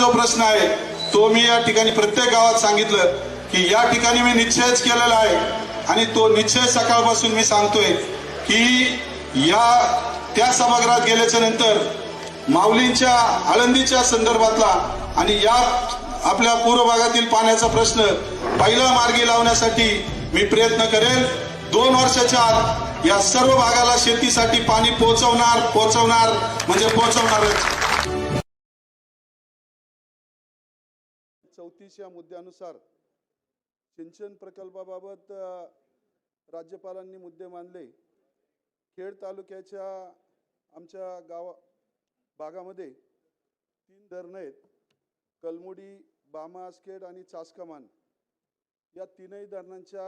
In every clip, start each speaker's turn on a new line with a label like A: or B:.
A: जो प्रश्न आहे तो मी या ठिकाणी प्रत्येक गावात सांगितलं की या ठिकाणी मी निश्चयच केलेला आहे. आणि तो निश्चय सकाळपासून मी सांगतोय की या त्या सभागृहात गेल्याच्यानंतर माऊलींच्या आळंदीच्या संदर्भातला आणि या आपल्या पूर्व भागातील पाण्याचा प्रश्न पहिला मार्गी लावण्यासाठी मी प्रयत्न करेल. दोन वर्षाच्या आत या सर्व भागाला शेतीसाठी पाणी पोहोचवणार पोहोचवणार म्हणजे पोहोचवणारच
B: चौतीस या मुद्द्यानुसार सिंचन प्रकल्पाबाबत राज्यपालांनी मुद्दे मानले खेड तालुक्याच्या आमच्या गावा भागामध्ये तीन धरणं आहेत. कलमुडी बामासखेड आणि चासकमान. या तीनही धरणांच्या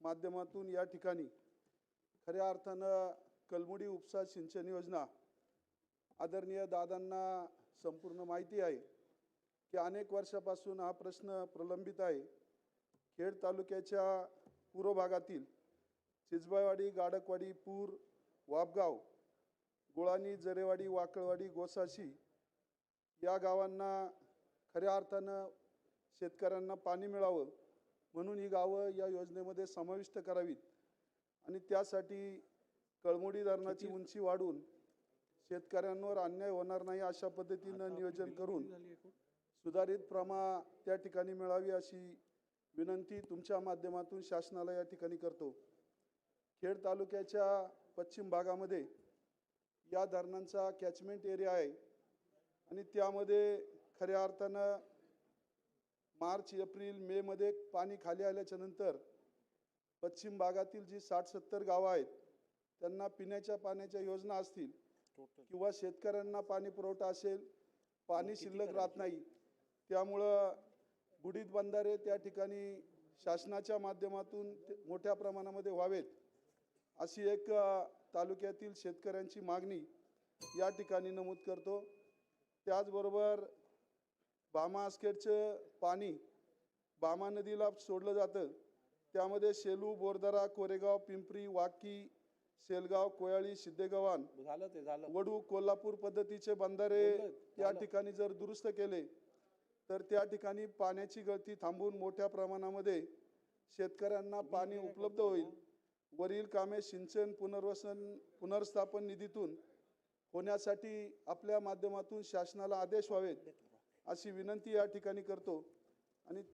B: माध्यमातून या ठिकाणी खऱ्या अर्थानं कलमुडी उपसा सिंचन योजना आदरणीय दादांना संपूर्ण माहिती आहे. की अनेक वर्षापासून हा प्रश्न प्रलंबित आहे. खेड तालुक्याच्या पूर्व भागातील चिचबाईवाडी गाडकवाडी पूर वापगाव गुळाणी जरेवाडी वाकळवाडी गोसाशी या गावांना खऱ्या अर्थानं शेतकऱ्यांना पाणी मिळावं म्हणून ही गावं या योजनेमध्ये समाविष्ट करावीत. आणि त्यासाठी कळमुडी धरणाची उंची वाढवून शेतकऱ्यांवर अन्याय होणार नाही अशा पद्धतीनं नियोजन करून सुधारित प्रमा त्या ठिकाणी मिळावी अशी विनंती तुमच्या माध्यमातून शासनाला या ठिकाणी करतो. खेड तालुक्याच्या पश्चिम भागामध्ये या धरणांचा कॅचमेंट एरिया आहे आणि त्यामध्ये खऱ्या अर्थानं मार्च एप्रिल मेमध्ये पाणी खाली आल्याच्यानंतर पश्चिम भागातील जी साठ सत्तर गावं आहेत त्यांना पिण्याच्या पाण्याच्या योजना असतील किंवा शेतकऱ्यांना पाणी पुरवठा असेल पाणी शिल्लक राहत नाही त्यामुळं बुडीत बंधारे त्या ठिकाणी शासनाच्या माध्यमातून मोठ्या प्रमाणामध्ये व्हावेत अशी एक तालुक्यातील शेतकऱ्यांची मागणी या ठिकाणी नमूद करतो. त्याचबरोबर बामा आस्केटचं पाणी बामा नदीला सोडलं जातं. त्यामध्ये शेलू बोरदरा कोरेगाव पिंपरी वाकी सेलगाव कोयाळी सिद्धेगव्हाण
C: झालं ते झालं.
B: वडू कोल्हापूर पद्धतीचे बंधारे
C: झालं.
B: ठिकाणी जर दुरुस्त केले तर त्या ठिकाणी पाण्याची गळती थांबून मोठ्या प्रमाणामध्ये शेतकऱ्यांना पाणी उपलब्ध होईल. वरील कामे सिंचन पुनर्वसन पुनर्स्थापन निधीतून होण्यासाठी आपल्या माध्यमातून शासनाला आदेश व्हावेत अशी विनंती या ठिकाणी करतो. आणि